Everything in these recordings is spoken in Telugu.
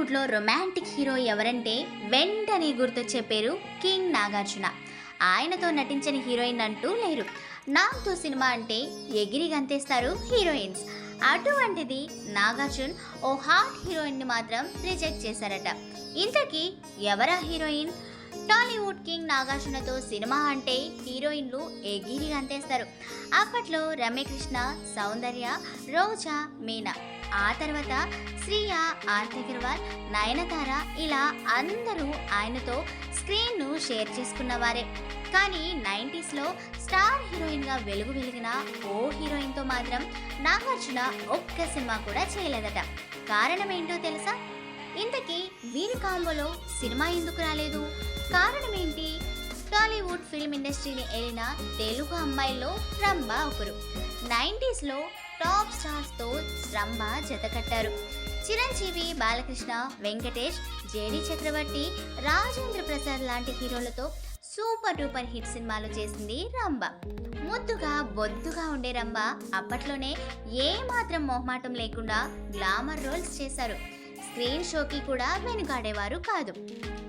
టాలీవుడ్లో రొమాంటిక్ హీరో ఎవరంటే వెంటనే గుర్తొచ్చే పేరు కింగ్ నాగార్జున. ఆయనతో నటించిన హీరోయిన్ అంటూ లేరు. నాతో సినిమా అంటే ఎగిరి గంతేస్తారు హీరోయిన్స్ అటువంటిది నాగార్జున్ ఓ హాట్ హీరోయిన్ని మాత్రం రిజెక్ట్ చేశారట. ఇంతకీ ఎవరా హీరోయిన్ టాలీవుడ్ కింగ్ నాగార్జునతో సినిమా అంటే హీరోయిన్లు ఎగిరి గంతేస్తారు. అప్పట్లో రమ్యకృష్ణ సౌందర్య రోజా మీనా. ఆ తర్వాత శ్రీయ ఆర్తి అగర్వాల్ నయనతార ఇలా అందరూ ఆయనతో స్క్రీన్ను షేర్ చేసుకున్నవారే. కానీ నైంటీస్లో స్టార్ హీరోయిన్గా వెలుగు వెలిగిన ఓ హీరోయిన్తో మాత్రం నాగార్జున ఒక్క సినిమా కూడా చేయలేదట. కారణం ఏంటో తెలుసా? ఇంతకీ వీరి కాంబోలో సినిమా ఎందుకు రాలేదు? కారణం ఏంటి టాలీవుడ్ ఫిల్మ్ ఇండస్ట్రీని ఏలిన తెలుగు అమ్మాయిల్లో రంభ ఒకరు. నైంటీస్లో టాప్ స్టార్స్తో రంభ జతకట్టారు చిరంజీవి బాలకృష్ణ వెంకటేష్ జేడి చక్రవర్తి రాజేంద్ర ప్రసాద్ లాంటి హీరోలతో సూపర్ డూపర్ హిట్ సినిమాలు చేసింది రంభ. ముద్దుగా బొద్దుగా ఉండే రంభ అప్పట్లోనే ఏమాత్రం మొహమాటం లేకుండా గ్లామర్ రోల్స్ చేశారు. స్క్రీన్ షోకి కూడా వెనుకాడేవారు కాదు.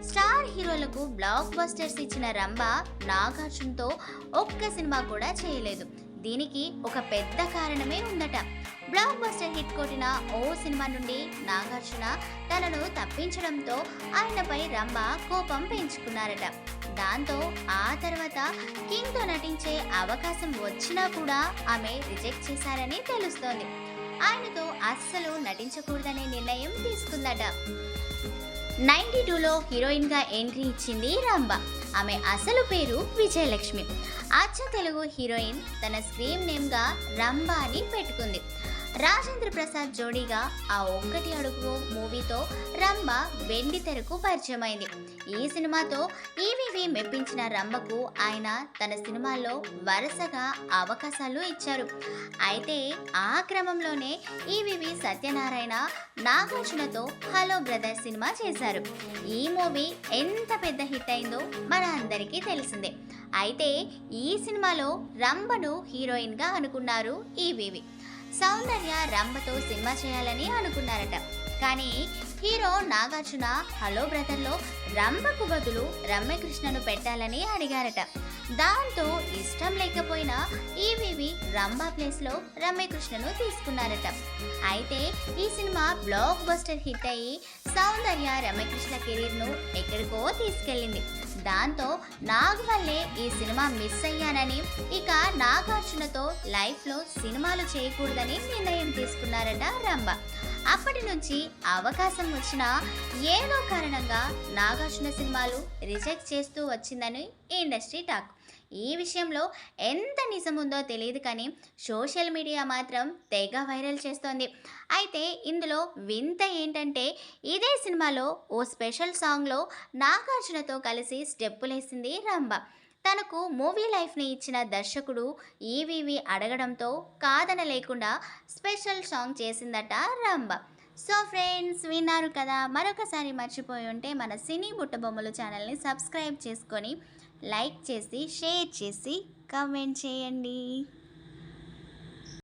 స్టార్ హీరోలకు బ్లాక్ బస్టర్స్ ఇచ్చిన రంభ నాగార్జున్తో ఒక్క సినిమా కూడా చేయలేదు. దీనికి ఒక పెద్ద కారణమే ఉందట. బ్లాక్ బస్టర్ హిట్ కొట్టిన ఓ సినిమా నుండి నాగార్జున తనను తప్పించడంతో ఆయనపై రంభ కోపం పెంచుకున్నారట. దాంతో ఆ తర్వాత కింగ్తో నటించే అవకాశం వచ్చినా కూడా ఆమె రిజెక్ట్ చేశారని తెలుస్తోంది. ఆయనతో అస్సలు నటించకూడదనే నిర్ణయం తీసుకుందట. నైన్టీ టూలో హీరోయిన్గా ఎంట్రీ ఇచ్చింది రంభ. ఆమె అసలు పేరు విజయలక్ష్మి. అచ్చ తెలుగు హీరోయిన్ తన స్క్రీన్ నేమ్గా రంభ అని పెట్టుకుంది. రాజేంద్ర ప్రసాద్ జోడీగా ఆ ఒక్కటి అడుగు మూవీతో రంభ వెండి తెరకు పరిచయమైంది. ఈ సినిమాతో ఈవీవి మెప్పించిన రంభకు ఆయన తన సినిమాల్లో వరుసగా అవకాశాలు ఇచ్చారు. అయితే ఆ క్రమంలోనే ఈవీవి సత్యనారాయణ నాగార్జునతో హలో బ్రదర్ సినిమా చేశారు. ఈ మూవీ ఎంత పెద్ద హిట్ అయిందో మన అందరికీ తెలిసిందే. అయితే ఈ సినిమాలో రంభను హీరోయిన్గా అనుకున్నారు ఈవీవి సౌందర్య రంభతో సినిమా చేయాలని అనుకున్నారట. కానీ హీరో నాగార్జున హలో బ్రదర్లో రంభకు బదులు రమ్యకృష్ణను పెట్టాలని అడిగారట. దాంతో ఇష్టం లేకపోయినా ఈవీవి రంభ ప్లేస్లో రమ్యకృష్ణను తీసుకున్నారట. అయితే ఈ సినిమా బ్లాక్ బస్టర్ హిట్ అయ్యి సౌందర్య రమ్యకృష్ణ కెరీర్ను ఎక్కడికో తీసుకెళ్ళింది. దాంతో నాగ్ వల్లే ఈ సినిమా మిస్ అయ్యానని ఇక నాగార్జునతో లైఫ్లో సినిమాలు చేయకూడదని నిర్ణయం తీసుకున్నారట రంభ. అప్పటి నుంచి అవకాశం వచ్చినా ఏదో కారణంగా నాగార్జున సినిమాలు రిజెక్ట్ చేస్తూ వచ్చిందని ఇండస్ట్రీ టాక్. ఈ విషయంలో ఎంత నిజముందో తెలియదు కానీ సోషల్ మీడియా మాత్రం తెగ వైరల్ చేస్తోంది. అయితే ఇందులో వింత ఏంటంటే ఇదే సినిమాలో ఓ స్పెషల్ సాంగ్లో నాగార్జునతో కలిసి స్టెప్పులేసింది రంభ. తనకు మూవీ లైఫ్ని ఇచ్చిన దర్శకుడు ఈవీవి అడగడంతో కాదన లేకుండా స్పెషల్ సాంగ్ చేసిందట రంభ. సో ఫ్రెండ్స్ విన్నారు కదా మరొకసారి మర్చిపోయి ఉంటే మన సినీ బుట్టబొమ్మలు ఛానల్ని సబ్స్క్రైబ్ చేసుకొని లైక్ చేసి షేర్ చేసి కమెంట్ చేయండి.